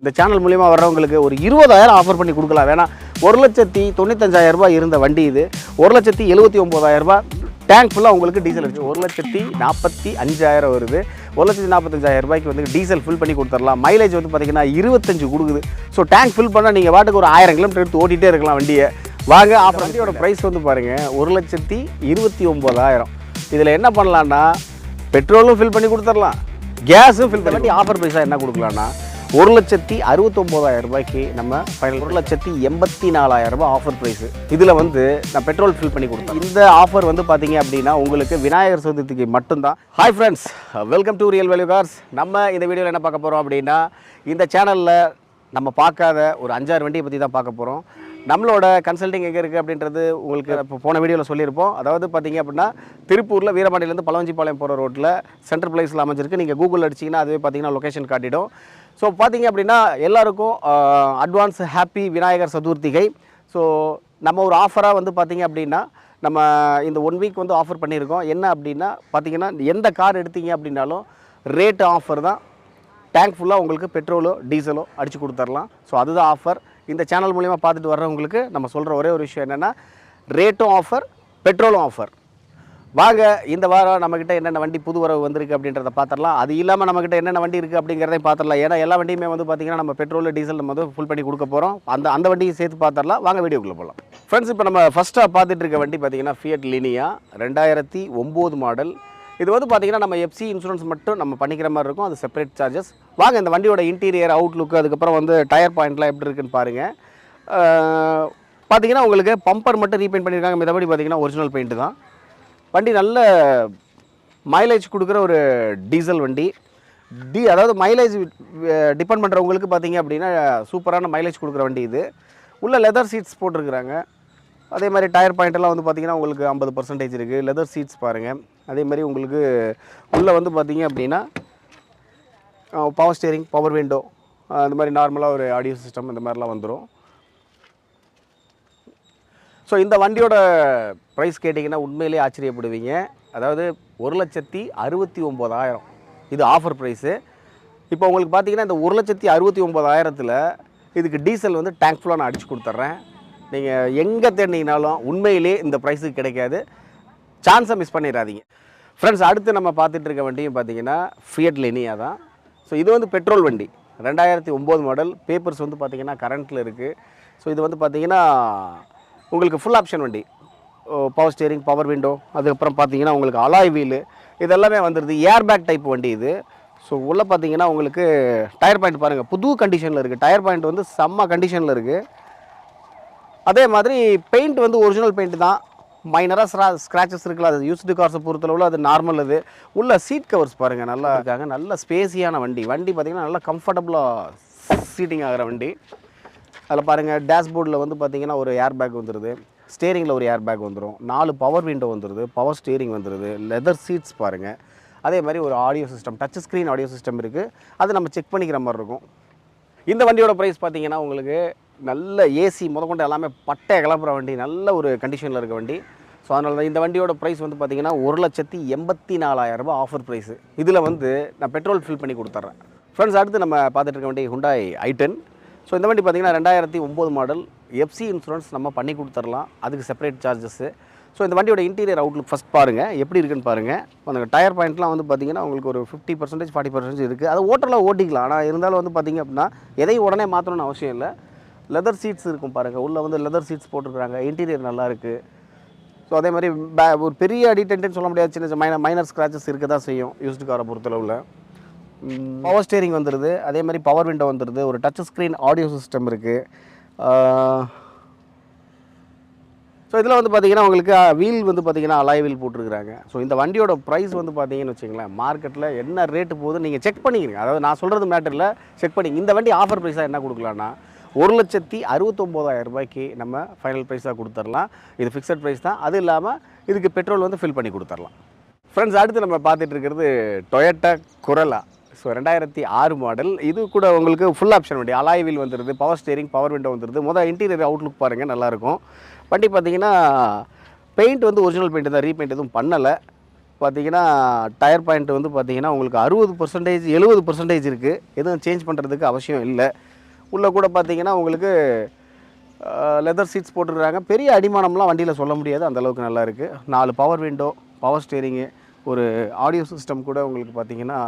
இந்த சேனல் மூலியமா வர்றவங்களுக்கு ஒரு இருபதாயிரம் ஆஃபர் பண்ணி கொடுக்கலாம். வேணா ஒரு லட்சத்தி தொண்ணூத்தஞ்சாயிரம் ரூபாய் இருந்த வண்டி இது. ஒரு லட்சத்தி எழுபத்தி ஒம்பதாயிரம் ரூபாய். டேங்க் ஃபுல்லாக உங்களுக்கு டீசல் இருக்குது ஒரு லட்சத்தி நாற்பத்தி அஞ்சாயிரம் வருது. ஒரு லட்சத்தி நாற்பத்தஞ்சாயிரம் ரூபாய்க்கு வந்து டீசல் ஃபில் பண்ணி கொடுத்துடலாம். மைலேஜ் வந்து பார்த்தீங்கன்னா இருபத்தஞ்சு கொடுக்குது. ஸோ டேங்க் ஃபில் பண்ணால் நீங்கள் வாட்டுக்கு ஒரு ஆயிரம் கிலோமீட்டர் எடுத்து ஓட்டிகிட்டே இருக்கலாம் வண்டியை. வாங்க அப்புறம் வண்டியோட ப்ரைஸ் வந்து பாருங்கள் ஒரு லட்சத்தி இருபத்தி ஒம்பதாயிரம். இதில் என்ன பண்ணலான்னா பெட்ரோலும் ஃபில் பண்ணி கொடுத்துடலாம். கேஸும் ஃபில் பண்ணி ஆஃபர் ப்ரைஸாக என்ன கொடுக்கலான்னா ஒரு லட்சத்தி அறுபத்தொம்போதாயிரம் ரூபாய்க்கு நம்ம ஃபைனல் ஒரு லட்சத்தி எண்பத்தி நாலாயிரம் ரூபாய் ஆஃபர் ப்ரைஸு இதில் வந்து நான் பெட்ரோல் ஃபில் பண்ணி கொடுத்தேன். இந்த ஆஃபர் வந்து பார்த்தீங்க அப்படின்னா உங்களுக்கு விநாயகர் சதுர்த்திக்கு மட்டும்தான். Hi friends welcome to Real Value Cars நம்ம இந்த வீடியோவில் என்ன பார்க்க போகிறோம் அப்படின்னா இந்த சேனலில் நம்ம பார்க்காத ஒரு அஞ்சாறு வண்டியை பற்றி தான் பார்க்க போகிறோம் நம்மளோட கன்சல்டிங் எங்கே இருக்குது அப்படின்றது உங்களுக்கு இப்போ போன வீடியோவில் சொல்லியிருப்போம். அதாவது பார்த்தீங்க அப்படின்னா திருப்பூரில் வீரபாண்டியிலேருந்து பழவஞ்சிப்பாளையம் போகிற ரோட்டில் சென்ட்ரல் பிளேஸில் அமைஞ்சிருக்கு. நீங்கள் கூகுள் அடிச்சிங்கன்னா அதுவே பார்த்தீங்கன்னா லொக்கேஷன் காட்டிடும். ஸோ பார்த்தீங்க அப்படின்னா எல்லாருக்கும் அட்வான்ஸ் ஹாப்பி விநாயகர் சதுர்த்திகை. ஸோ நம்ம ஒரு ஆஃபராக வந்து பார்த்தீங்க அப்படின்னா நம்ம இந்த ஒன் வீக் வந்து ஆஃபர் பண்ணியிருக்கோம். என்ன அப்படின்னா பார்த்தீங்கன்னா எந்த கார் எடுத்தீங்க அப்படின்னாலும் ரேட்டு ஆஃபர் தான். டேங்க் ஃபுல்லாக உங்களுக்கு பெட்ரோலோ டீசலோ அடித்து கொடுத்துர்லாம் ஸோ அதுதான் ஆஃபர் இந்த சேனல் மூலிமா பார்த்துட்டு வர்றவங்களுக்கு நம்ம சொல்கிற ஒரே ஒரு விஷயம் என்னென்னா ரேட்டும் ஆஃபர் பெட்ரோலும் ஆஃபர் வாங்க இந்த வாரம் நம்மக்கிட்ட என்னென்ன வண்டி புது வரவு வந்திருக்கு அப்படின்றத பார்த்துடலாம் அது இல்லாமல் நம்மக்கிட்ட என்னென்ன வண்டி இருக்குது அப்படிங்கிறதையும் பார்த்துடலாம் ஏன்னா எல்லா வண்டியுமே வந்து பார்த்திங்கன்னா நம்ம பெட்ரோல் டீசல் நம்ம வந்து ஃபுல் பண்ணி கொடுக்க போகிறோம் அந்த அந்த வண்டியை சேர்த்து பார்த்துடலாம் வாங்க வீடியோக்குள்ளே போகலாம் ஃப்ரெண்ட்ஸ் இப்போ நம்ம ஃபஸ்ட்டாக பார்த்துட்டு இருக்க வண்டி பார்த்திங்கன்னா ஃபியட் லினியா ரெண்டாயிரத்தி ஒம்பது மாடல் இது வந்து பார்த்திங்கன்னா நம்ம எஃப்சி இன்சூரன்ஸ் மட்டும் நம்ம பண்ணிக்கிற மாதிரி இருக்கும். அது செப்பரேட் சார்ஜஸ் வாங்க இந்த வண்டியோட இன்டீரியர் அவுட்லுக் அதுக்கப்புறம் வந்து டயர் பாயிண்ட்லாம் எப்படி இருக்குன்னு பாருங்கள் பார்த்தீங்கன்னா உங்களுக்கு பம்பர் மட்டும் ரீபெயிண்ட் பண்ணியிருக்காங்க மிதபடி பார்த்தீங்கன்னா ஒரிஜினல் பெயிண்ட் தான். வண்டி நல்ல மைலேஜ் கொடுக்குற ஒரு டீசல் வண்டி. டி அதாவது மைலேஜ் டிபெண்ட் பண்ணுறவங்களுக்கு பார்த்தீங்க அப்படின்னா சூப்பரான மைலேஜ் கொடுக்குற வண்டி இது. உள்ள லெதர் சீட்ஸ் போட்டிருக்கிறாங்க. அதே மாதிரி டயர் பாயிண்ட் எல்லாம் வந்து பார்த்தீங்கன்னா உங்களுக்கு ஐம்பது பர்சன்டேஜ் இருக்குது லெதர் சீட்ஸ் பாருங்கள் அதே மாதிரி உங்களுக்கு உள்ளே வந்து பார்த்திங்க அப்படின்னா பவர் ஸ்டியரிங் பவர் விண்டோ அந்த மாதிரி நார்மலாக ஒரு ஆடியோ சிஸ்டம் இந்த மாதிரிலாம் வந்துடும் ஸோ இந்த வண்டியோட ப்ரைஸ் கேட்டிங்கன்னா உண்மையிலேயே ஆச்சரியப்படுவீங்க. அதாவது ஒரு லட்சத்தி அறுபத்தி ஒம்பதாயிரம் இது ஆஃபர் ப்ரைஸு இப்போ உங்களுக்கு பார்த்தீங்கன்னா இந்த ஒரு லட்சத்தி அறுபத்தி ஒம்பதாயிரத்தில் இதுக்கு டீசல் வந்து டேங்க் ஃபுல்லாக நான் அடிச்சு கொடுத்துட்றேன். நீங்கள் எங்கே தேடினீங்கனாலும் உண்மையிலே இந்த ப்ரைஸுக்கு கிடைக்காது. சான்ஸை மிஸ் பண்ணிடாதீங்க. ஃப்ரெண்ட்ஸ் அடுத்து நம்ம பார்த்துட்டு இருக்க வண்டியும் பார்த்தீங்கன்னா ஃபியட் லெனியா தான். ஸோ இது வந்து பெட்ரோல் வண்டி. ரெண்டாயிரத்தி ஒம்பது மாடல் பேப்பர்ஸ் வந்து பார்த்தீங்கன்னா கரண்ட்டில் இருக்குது ஸோ இது வந்து பார்த்தீங்கன்னா உங்களுக்கு ஃபுல் ஆப்ஷன் வண்டி. பவர் ஸ்டியரிங் பவர் விண்டோ அதுக்கப்புறம் பார்த்தீங்கன்னா உங்களுக்கு அலாய் வீலு இதெல்லாமே வந்துடுது ஏர் பேக் டைப் வண்டி இது. ஸோ உள்ளே பார்த்தீங்கன்னா உங்களுக்கு டயர் பாயிண்ட் பாருங்கள் புது கண்டிஷனில் இருக்குது டயர் பாயிண்ட் வந்து செம்ம கண்டிஷனில் இருக்குது அதே மாதிரி பெயிண்ட் வந்து ஒரிஜினல் பெயிண்ட் தான். மைனராக ஸ்ரா ஸ்க்ராச்சஸ் இருக்குல்ல அது யூஸ்டு கார்ஸை பொறுத்தளவில் அது நார்மல் இது உள்ள சீட் கவர்ஸ் பாருங்கள் நல்லா இருக்காங்க. நல்ல ஸ்பேஸியான வண்டி. வண்டி பார்த்திங்கன்னா நல்லா கம்ஃபர்டபுளாக சீட்டிங் ஆகிற வண்டி. அதில் பாருங்கள் டேஷ்போர்டில் வந்து பார்த்தீங்கன்னா ஒரு ஏர் பேக் வந்துடுது ஸ்டேரிங்கில் ஒரு ஏர் பேக் வந்துடும் நாலு பவர் விண்டோ வந்துடுது பவர் ஸ்டேரிங் வந்துடுது லெதர் சீட்ஸ் பாருங்கள் அதே மாதிரி ஒரு audio system touch screen audio system இருக்குது அது நம்ம செக் பண்ணிக்கிற மாதிரி இருக்கும். இந்த வண்டியோட ப்ரைஸ் பார்த்தீங்கன்னா உங்களுக்கு நல்ல ஏசி முதற்கொண்டு எல்லாமே பட்டை கிளப்புற வண்டி நல்ல ஒரு கண்டிஷனில் இருக்க வண்டி. ஸோ அதனால தான் இந்த வண்டியோட ப்ரைஸ் வந்து பார்த்திங்கன்னா ஒரு லட்சத்தி எண்பத்தி நாலாயிரம் ரூபாய் ஆஃபர் ப்ரைஸு இதில் வந்து நான் பெட்ரோல் ஃபில் பண்ணி கொடுத்துட்றேன் ஃப்ரெண்ட்ஸ் அடுத்து நம்ம பார்த்துட்டு இருக்க வண்டி ஹுண்டாய் டென் ஸோ இந்த வண்டி பார்த்திங்கன்னா ரெண்டாயிரத்தி ஒம்பது மாடல் எஃப்சி இன்சூரன்ஸ் நம்ம பண்ணி கொடுத்துடலாம். அதுக்கு செப்பரேட் சார்ஜஸ்ஸு ஸோ இந்த வண்டியோட இன்டீரியர் அவுட்லுக் ஃபஸ்ட் பாருங்கள் எப்படி இருக்குன்னு பாருங்கள் அந்த டயர் பாயிண்ட்லாம் வந்து பார்த்தீங்கன்னா உங்களுக்கு ஒரு ஃபிஃப்டி பர்சன்டேஜ் ஃபார்ட்டி பர்சன்டேஜ் இருக்குது அது ஓட்டரில் ஓட்டிக்கலாம். ஆனால் இருந்தாலும் வந்து பார்த்திங்க அப்படின்னா எதையும் உடனே மாற்றணும்னு அவசியம் இல்லை. லெதர் சீட்ஸ் இருக்கும் பாருங்கள் உள்ளே வந்து லெதர் சீட்ஸ் போட்டிருக்கிறாங்க. இன்டீரியர் நல்லாயிருக்கு ஸோ அதே மாதிரி பே ஒரு பெரிய அடிட்டன்ட்னு சொல்ல முடியாது. சின்ன சின்ன மைனர் மைனர் ஸ்க்ராச்சஸ் இருக்க தான் செய்யும் யூஸ்டு காரை பொறுத்தளவில். பவர் ஸ்டேரிங் வந்துடுது அதே மாதிரி பவர் விண்டோ வந்துடுது ஒரு டச் ஸ்க்ரீன் ஆடியோ சிஸ்டம் இருக்குது ஸோ இதில் வந்து பார்த்தீங்கன்னா உங்களுக்கு வீல் வந்து பார்த்தீங்கன்னா அலாய் வீல் போட்டிருக்கிறாங்க. ஸோ இந்த வண்டியோட ப்ரைஸ் வந்து பார்த்தீங்கன்னு வச்சுங்களேன் மார்க்கெட்டில் என்ன ரேட்டு போகுது நீங்கள் செக் பண்ணிக்கிறீங்க. அதாவது நான் சொல்கிறது மேட்டரில் செக் பண்ணி இந்த வண்டி ஆஃபர் ப்ரைஸாக என்ன கொடுக்கலான்னா ஒரு லட்சத்தி அறுபத்தொம்போதாயிரம் ரூபாய்க்கு நம்ம ஃபைனல் ப்ரைஸாக கொடுத்துர்லாம் இது ஃபிக்ஸட் ப்ரைஸ் தான். அது இல்லாமல் இதுக்கு பெட்ரோல் வந்து ஃபில் பண்ணி கொடுத்துடலாம். ஃப்ரெண்ட்ஸ் அடுத்து நம்ம பார்த்துட்டு இருக்கிறது டொயட்டா குரலா ஸோ ரெண்டாயிரத்தி ஆறு மாடல் இது கூட உங்களுக்கு ஃபுல் ஆப்ஷன் வண்டி. அலாய் வீல் வந்துடுது பவர் ஸ்டேரிங் பவர் விண்டோ வந்துடுது மொதல் இன்டீரியர் அவுட்லுக் பாருங்கள் நல்லாயிருக்கும். வண்டி பார்த்தீங்கன்னா பெயிண்ட் வந்து ஒரிஜினல் பெயிண்ட் தான் ரீபெயிண்ட் எதுவும் பண்ணலை. பார்த்தீங்கன்னா டயர் பாயிண்ட் வந்து பார்த்தீங்கன்னா உங்களுக்கு அறுபது பர்சன்டேஜ் எழுபது பர்சன்டேஜ் இருக்குது எதுவும் சேஞ்ச் பண்ணுறதுக்கு அவசியம் இல்லை. உள்ளே கூட பார்த்தீங்கன்னா உங்களுக்கு லெதர் சீட்ஸ் போட்டுருக்காங்க. பெரிய அடிமானம்லாம் வண்டியில் சொல்ல முடியாது அந்தளவுக்கு நல்லா இருக்குது நாலு பவர் விண்டோ பவர் ஸ்டேரிங்கு ஒரு ஆடியோ சிஸ்டம் கூட உங்களுக்கு பார்த்திங்கன்னா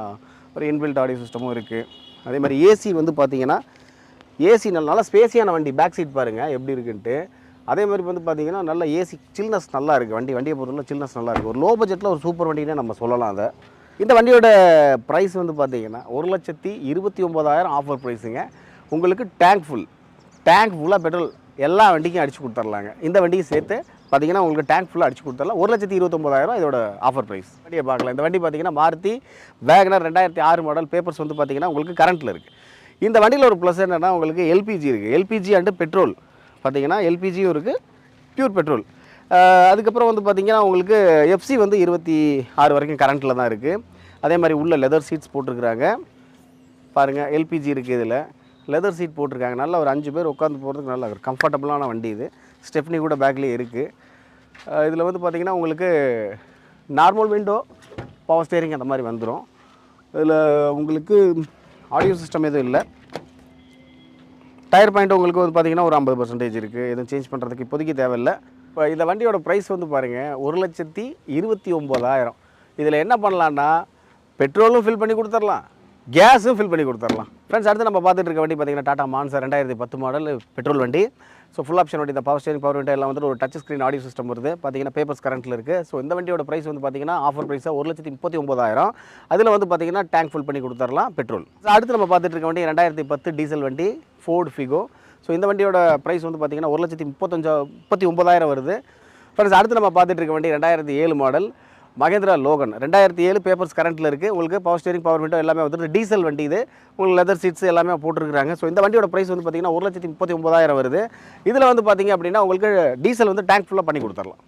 ஒரு இன்பில்ட் ஆடியோ சிஸ்டமும் இருக்குது அதே மாதிரி ஏசி வந்து பார்த்தீங்கன்னா ஏசி நல்ல நல்லா ஸ்பேஸியான வண்டி பேக் சீட் பாருங்கள் எப்படி இருக்குன்ட்டு. அதே மாதிரி வந்து பார்த்தீங்கன்னா நல்ல ஏசி சில்னஸ் நல்லா இருக்குது வண்டி வண்டியை பொறுத்தவரை சில்னஸ் நல்லா இருக்குது ஒரு லோ பட்ஜெட்டில் ஒரு சூப்பர் வண்டினே நம்ம சொல்லலாம் அதை. இந்த வண்டியோட ப்ரைஸ் வந்து பார்த்தீங்கன்னா ஒரு லட்சத்தி இருபத்தி ஒம்பதாயிரம் ஆஃபர் ப்ரைஸுங்க உங்களுக்கு டேங்க் ஃபுல் டேங்க் ஃபுல்லாக பெட்ரோல் எல்லா வண்டிக்கும் அடித்து கொடுத்துர்லாங்க. இந்த வண்டிக்கு சேர்த்து பார்த்தீங்கன்னா உங்களுக்கு டேங்க் ஃபுல்லாக அடிச்சு கொடுத்துடலாம். ஒரு லட்சத்தி இருபத்தொம்பதாயிரம் இதோட ஆஃபர் ப்ரைஸ் வண்டியை பார்க்கலாம். இந்த வண்டி பார்த்தீங்கன்னா மாருதி வேகனர் ரெண்டாயிரத்தி ஆறு மாடல் பேப்பர்ஸ் வந்து பார்த்தீங்கன்னா உங்களுக்கு கரண்ட்டில் இருக்குது இந்த வண்டியில் ஒரு ப்ளஸ் என்னென்னா உங்களுக்கு எல்பிஜி இருக்குது எல்பிஜி அண்டு பெட்ரோல் பார்த்தீங்கன்னா எல்பிஜியும் இருக்குது பியூர் பெட்ரோல் அதுக்கப்புறம் வந்து பார்த்தீங்கன்னா உங்களுக்கு எஃப்சி வந்து இருபத்தி ஆறு வரைக்கும் கரண்ட்டில் தான் இருக்குது அதே மாதிரி உள்ள லெதர் சீட்ஸ் போட்டிருக்கிறாங்க. பாருங்கள் எல்பிஜி இருக்குது இதில். லெதர் சீட் போட்டிருக்காங்க. நல்லா ஒரு அஞ்சு பேர் உட்காந்து போகிறதுக்கு நல்லா ஒரு கம்ஃபர்டபுளான வண்டி இது. ஸ்டெப்னி கூட பேக்லேயே இருக்குது இதில் வந்து பார்த்திங்கன்னா உங்களுக்கு நார்மல் விண்டோ பவர் ஸ்டேரிங் அந்த மாதிரி வந்துடும் இதில் உங்களுக்கு ஆடியோ சிஸ்டம் எதுவும் இல்லை. டயர் பாயிண்ட் உங்களுக்கு வந்து பார்த்தீங்கன்னா ஒரு ஐம்பது பர்சன்டேஜ் இருக்குது எதுவும் சேஞ்ச் பண்ணுறதுக்கு இப்போதைக்கு தேவையில்லை. இப்போ இந்த வண்டியோட ப்ரைஸ் வந்து பாருங்கள் ஒரு லட்சத்தி இருபத்தி ஒம்பதாயிரம். இதில் என்ன பண்ணலான்னா பெட்ரோலும் ஃபில் பண்ணி கொடுத்துடலாம் கேஸும் ஃபில் பண்ணி கொடுத்துடலாம். ஃப்ரெண்ட்ஸ் அடுத்து நம்ம பார்த்துட்டு இருக்க வண்டி பார்த்திங்கன்னா டாடா மான்சர் ரெண்டாயிரத்தி பத்து மாடல் பெட்ரோல் வண்டி. ஸோ ஃபுல் ஆப்ஷன் வண்டி இந்த பவர் ஸ்டேரிங் பவர் விண்டோ எல்லாம் வந்து ஒரு டச் ஸ்க்ரீன் ஆடியோ சிஸ்டம் வருது. பார்த்தீங்கன்னா பேப்பர்ஸ் கரண்ட்டில் இருக்குது ஸோ இந்த வண்டியோட ப்ரைஸ் வந்து பார்த்தீங்கன்னா ஆஃபர் ப்ரைஸாக ஒரு லட்சத்தி முப்பத்தி ஒம்பதாயிரம் அதில் வந்து பார்த்தீங்கன்னா டேங்க் ஃபுல் பண்ணி கொடுத்துடலாம் பெட்ரோல் அடுத்து நம்ம பார்த்துட்டு இருக்க வண்டி ரெண்டாயிரத்தி பத்து டீசல் வண்டி ஃபோர்டு ஃபிகோ ஸோ இந்த வண்டியோட ப்ரைஸ் வந்து பார்த்தீங்கன்னா ஒரு லட்சத்தி முப்பத்தஞ்சா முப்பத்தி ஒம்பதாயிரம் வருது. ஃப்ரெண்ட்ஸ் அடுத்து நம்ம பார்த்துட்டு இருக்க வண்டி ரெண்டாயிரத்தி ஏழு மாடல் மகேந்திரா லோகன். ரெண்டாயிரத்தி ஏழு பேப்பர்ஸ் கரண்ட்டில் இருக்குது உங்களுக்கு பவர் ஸ்டேரிங் பவர் விண்டோ எல்லாமே வந்துட்டு டீசல் வண்டி இது. உங்களுக்கு லெதர் சீட்ஸ் எல்லாமே போட்டிருக்காங்க ஸோ இந்த வண்டியோட ப்ரைஸ் வந்து பார்த்தீங்கன்னா ஒரு லட்சத்தி முப்பத்தி ஒம்பதாயிரம் வருது. இதில் வந்து பார்த்தீங்க அப்படின்னா உங்களுக்கு டீசல் வந்து டேங்க் ஃபுல்லாக பண்ணி கொடுத்துடலாம்.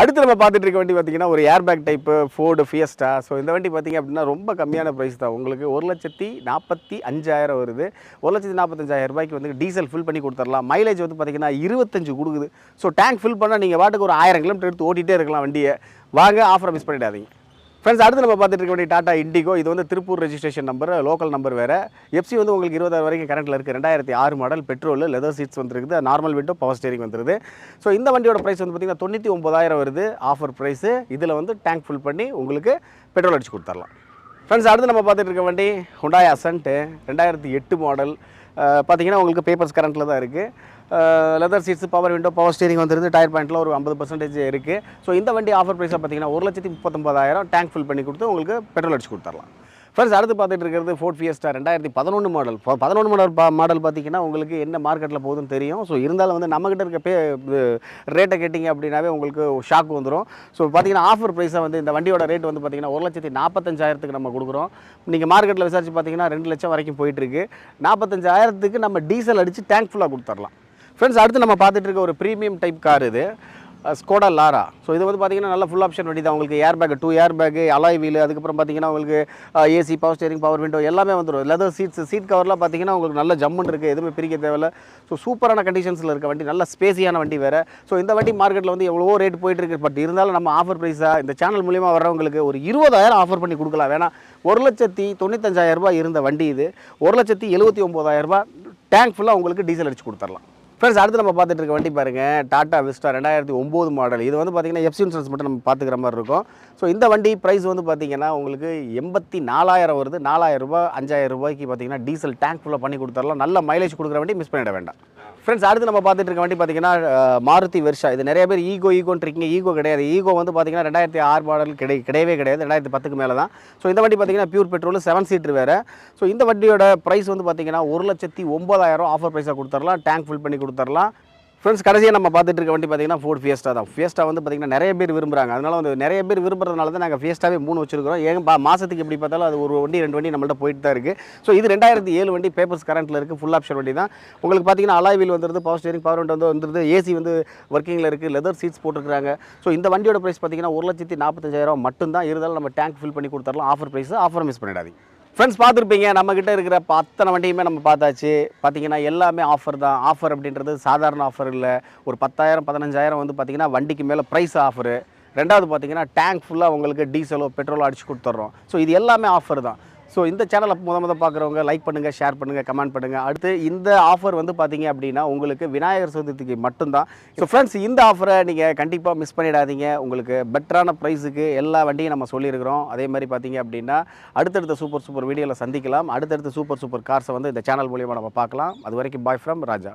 அடுத்து நம்ம பார்த்துட்டு இருக்க வண்டி பார்த்தீங்கன்னா ஒரு airbag type Ford Fiesta so இந்த வண்டி பார்த்தீங்க அப்படின்னா ரொம்ப கம்மியான ப்ரைஸ் தான். உங்களுக்கு ஒரு லட்சத்தி நாற்பத்தி அஞ்சாயிரம் வருது. ஒரு லட்சத்தி நாற்பத்தஞ்சாயிரம் ரூபாய்க்கு வந்து டீசல் ஃபில் பண்ணி கொடுத்துடலாம். மைலேஜ் வந்து பார்த்தீங்கன்னா இருபத்தஞ்சு கொடுக்குது. ஸோ டேங்க் ஃபில் பண்ணால் நீங்கள் வாட்டுக்கு ஒரு ஆயிரம் கிலோமீட்டர் எடுத்து ஓட்டிகிட்டே இருக்கலாம் வண்டியை. வாங்க ஆஃபரை மிஸ் பண்ணிடாதீங்க. ஃப்ரெண்ட்ஸ் அடுத்து நம்ம பார்த்துட்டு இருக்க வேண்டிய டாடா இண்டிகோ இது வந்து Tiruppur registration number local number வேறு. எஃப்சி வந்து உங்களுக்கு இருபதாயிரம் வரைக்கும் கரண்ட்டில் இருக்குது ரெண்டாயிரத்தி ஆறு மாடல் பெட்ரோல் லெதர் சீட்ஸ் வந்துருக்குது. நார்மல் விண்டோ பவர் ஸ்டேரிங் வந்துருது ஸோ இந்த வண்டியோட ப்ரைஸ் வந்து பார்த்திங்கன்னா தொண்ணூற்றி ஒம்பதாயிரம் வருது. ஆஃபர் ப்ரைஸு இதில் வந்து டேங்க் ஃபில் பண்ணி உங்களுக்கு பெட்ரோல் அடிச்சு கொடுத்துர்லாம் ஃப்ரெண்ட்ஸ் அடுத்து நம்ம பார்த்துட்டு இருக்க வண்டி ஹுண்டாய் அசன்ட்டு ரெண்டாயிரத்தி எட்டு மாடல் பார்த்தீங்கன்னா உங்களுக்கு பேப்பர்ஸ் கரண்ட்டில் தான் இருக்குது leather seats power window power steering வந்துருந்து tyre பாயிண்ட்டில் ஒரு ஐம்பது பர்சன்டேஜ் இருக்குது ஸோ இந்த வண்டி ஆஃபர் ப்ரைஸாக பார்த்தீங்கன்னா ஒரு லட்சத்தி முப்பத்தொம்பதாயிரம் டேங்க் ஃபில் பண்ணி கொடுத்து உங்களுக்கு பெட்ரோல் அடிச்சு கொடுத்துர்லாம் ஃப்ரெண்ட்ஸ் அடுத்து பார்த்துட்டு இருக்கிறது ஃபோர்ட் ஃபியஸ்டா ரெண்டாயிரத்தி பதினொன்று மாடல் பதினொன்று மாடல் பா மாடல் பார்த்தீங்கன்னா உங்களுக்கு என்ன மார்க்கெட்டில் போகுதுன்னு தெரியும். ஸோ இருந்தாலும் வந்து நம்மக்கிட்ட இருக்க பே ரேட்டை கேட்டிங்க அப்படின்னாவே உங்களுக்கு ஷாக் வந்துடும் ஸோ பார்த்தீங்கன்னா ஆஃபர் ப்ரைஸாக வந்து இந்த வண்டியோட ரேட் வந்து பார்த்தீங்கன்னா ஒரு லட்சத்தி நாற்பத்தஞ்சாயிரத்துக்கு நம்ம கொடுக்குறோம். நீங்கள் மார்க்கெட்டில் விசாரிச்சு பார்த்தீங்கன்னா ரெண்டு லட்சம் வரைக்கும் போயிட்டுருக்கு. நாற்பத்தஞ்சாயிரத்துக்கு நம்ம டீசல் அடித்து டேங்க் ஃபுல்லாக கொடுத்துர்லாம். ஃப்ரெண்ட்ஸ் அடுத்து நம்ம பார்த்துட்டு இருக்க ஒரு ப்ரீமியம் டைப் கார் இது. ஸ்கோடா லாரா ஸோ இது வந்து பார்த்தீங்கன்னா நல்ல ஃபுல் ஆப்ஷன் வண்டி தான் உங்களுக்கு air bag two air bag alloy wheel அதுக்கப்புறம் பார்த்தீங்கன்னா உங்களுக்கு AC power steering power window எல்லாமே வந்துடும் லெதர் சீட்ஸ் சீட் கவர்லாம் பார்த்தீங்கன்னா உங்களுக்கு நல்ல ஜம்முன்னு இருக்குது எதுவுமே பிரிக்க தேவையில்ல. ஸோ சூப்பரான கண்டிஷன்ஸில் இருக்க வண்டி நல்ல ஸ்பேஸியான வண்டி வேறு. ஸோ இந்த வண்டி மார்க்கெட்டில் வந்து எவ்வளோ ரேட் போயிட்டு இருக்கு. பட் இருந்தாலும் நம்ம ஆஃபர் ப்ரைஸாக இந்த சேனல் மூலியமாக வர்றவங்களுக்கு ஒரு இருபதாயிரம் ஆஃபர் பண்ணி கொடுக்கலாம். வேணா ஒரு லட்சத்தி தொண்ணூத்தஞ்சாயிரம் ரூபாய் இருந்த வண்டி இது. ஒரு லட்சத்தி எழுபத்தி ஒம்பதாயிரரூபா டேங்க் ஃபுல்லாக உங்களுக்கு டீசல் அடிச்சு கொடுத்துர்லாம். ஃப்ரெண்ட்ஸ் அடுத்து நம்ம பார்த்துட்டு இருக்க வண்டி பாருங்கள் டாட்டா விஸ்டா ரெண்டாயிரத்தி ஒம்பது மாடல் இது வந்து பார்த்தீங்கன்னா எஃப்சி இன்சூரன்ஸ் மட்டும் நம்ம பார்த்துக்கிற மாதிரி இருக்கும். ஸோ இந்த வண்டி ப்ரைஸ் வந்து பார்த்தீங்கன்னா உங்களுக்கு எண்பத்தி நாலாயிரம் வருது. நாலாயிரம் ரூபாய் அஞ்சாயிரம் ரூபாய்க்கு பார்த்தீங்கன்னா டீசல் டேங்க் ஃபுல்லாக பண்ணி கொடுத்துடலாம் நல்ல மைலேஜ் கொடுக்குற வண்டி மிஸ் பண்ணிட வேண்டாம். ஃப்ரெண்ட்ஸ் அடுத்து நம்ம பார்த்துட்டு இருக்க வண்டி பார்த்தீங்கன்னா மாருதி வெர்ஷா இது நிறைய பேர் ஈகோ ஈகோன்னு இருக்கீங்க. ஈகோ கிடையாது. ஈகோ வந்து பார்த்தீங்கன்னா ரெண்டாயிரத்தி ஆறு மாடல் கிடை கிடையவே கிடையாது. ரெண்டாயிரத்தி பத்துக்கு மேலே தான். ஸோ இந்த வண்டி பார்த்தீங்கன்னா பியூர் பெட்ரோல் செவன் சீட்டர் வேறு. ஸோ இந்த வண்டியோட ப்ரைஸ் வந்து பார்த்தீங்கன்னா ஒரு லட்சத்தி ஒம்பதாயிரம் ஆஃபர் ப்ரைஸாக கொடுத்துடலாம் டேங்க் ஃபில் பண்ணி கொடுத்துடலாம் ஃப்ரெண்ட்ஸ் கடைசியாக நம்ம பார்த்துட்டு இருக்க வண்டி பார்த்தீங்கன்னா ஃபோர்ட் ஃபியஸ்டா தான். ஃபியஸ்டா வந்து பார்த்தீங்கன்னா நிறைய பேர் விரும்புகிறாங்க அதனால் வந்து நிறைய பேர் விரும்புறதுனால தான் நாங்கள் ஃபியஸ்டாவே மூணு வச்சிருக்கிறோம். ஏன் பா மாதத்துக்கு எப்படி பார்த்தாலும் அது ஒரு வண்டி ரெண்டு வண்டி நம்மள்ட்ட போயிட்டு தான் இருக்குது ஸோ இது ரெண்டாயிரத்தி ஏழு வண்டி பேப்பர்ஸ் கரண்ட்டில் இருக்குது ஃபுல் ஆப்ஷன் வண்டி தான். உங்களுக்கு பார்த்தீங்கன்னா அலாய் வீல் வந்துருது பவர் ஸ்டேரிங் பவர் விண்டோ வந்து வந்துருது ஏசி வந்து ஒர்க்கிங்கில் இருக்குது லெதர் சீட்ஸ் போட்டுருக்காங்க ஸோ இந்த வண்டியோட ப்ரைஸ் பார்த்தீங்கன்னா ஒரு லட்சத்தி நாற்பத்தஞ்சாயிரம் மட்டும்தான். இருந்தாலும் நம்ம டேங்க் ஃபில் பண்ணி கொடுத்துடலாம் ஆஃபர் ப்ரைஸ் ஆஃபர் மிஸ் பண்ணிடாதீங்க. ஃப்ரெண்ட்ஸ் பார்த்துருப்பீங்க நம்மக்கிட்ட இருக்கிற பத்தனை அத்தனை வண்டியுமே நம்ம பார்த்தாச்சு. பார்த்தீங்கன்னா எல்லாமே ஆஃபர் தான். ஆஃபர் அப்படின்றது சாதாரண ஆஃபர் இல்லை. ஒரு பத்தாயிரம் பதினஞ்சாயிரம் வந்து பார்த்தீங்கன்னா வண்டிக்கு மேலே ப்ரைஸ் ஆஃபரு ரெண்டாவது பார்த்தீங்கன்னா டேங்க் ஃபுல்லாக உங்களுக்கு டீசலோ பெட்ரோலோ அடிச்சு கொடுத்துட்றோம் ஸோ இது எல்லாமே ஆஃபர் தான். ஸோ இந்த சேனலை முத முத பார்க்குறவங்க லைக் பண்ணுங்கள் ஷேர் பண்ணுங்கள் கமெண்ட் பண்ணுங்கள் அடுத்து இந்த ஆஃபர் வந்து பார்த்தீங்க அப்படின்னா உங்களுக்கு விநாயகர் சதுர்த்திக்கு மட்டும்தான். ஸோ ஃப்ரெண்ட்ஸ் இந்த ஆஃபரை நீங்கள் கண்டிப்பாக மிஸ் பண்ணிடாதீங்க. உங்களுக்கு பெட்டரான ப்ரைஸுக்கு எல்லா வண்டியும் நம்ம சொல்லியிருக்கிறோம். அதே மாதிரி பார்த்தீங்க அப்படின்னா அடுத்தடுத்த சூப்பர் சூப்பர் வீடியோவில் சந்திக்கலாம். அடுத்தடுத்த சூப்பர் சூப்பர் கார்ஸை வந்து இந்த சேனல் மூலியமாக நம்ம பார்க்கலாம். அது வரைக்கும் பாய் ஃப்ரம் ராஜா.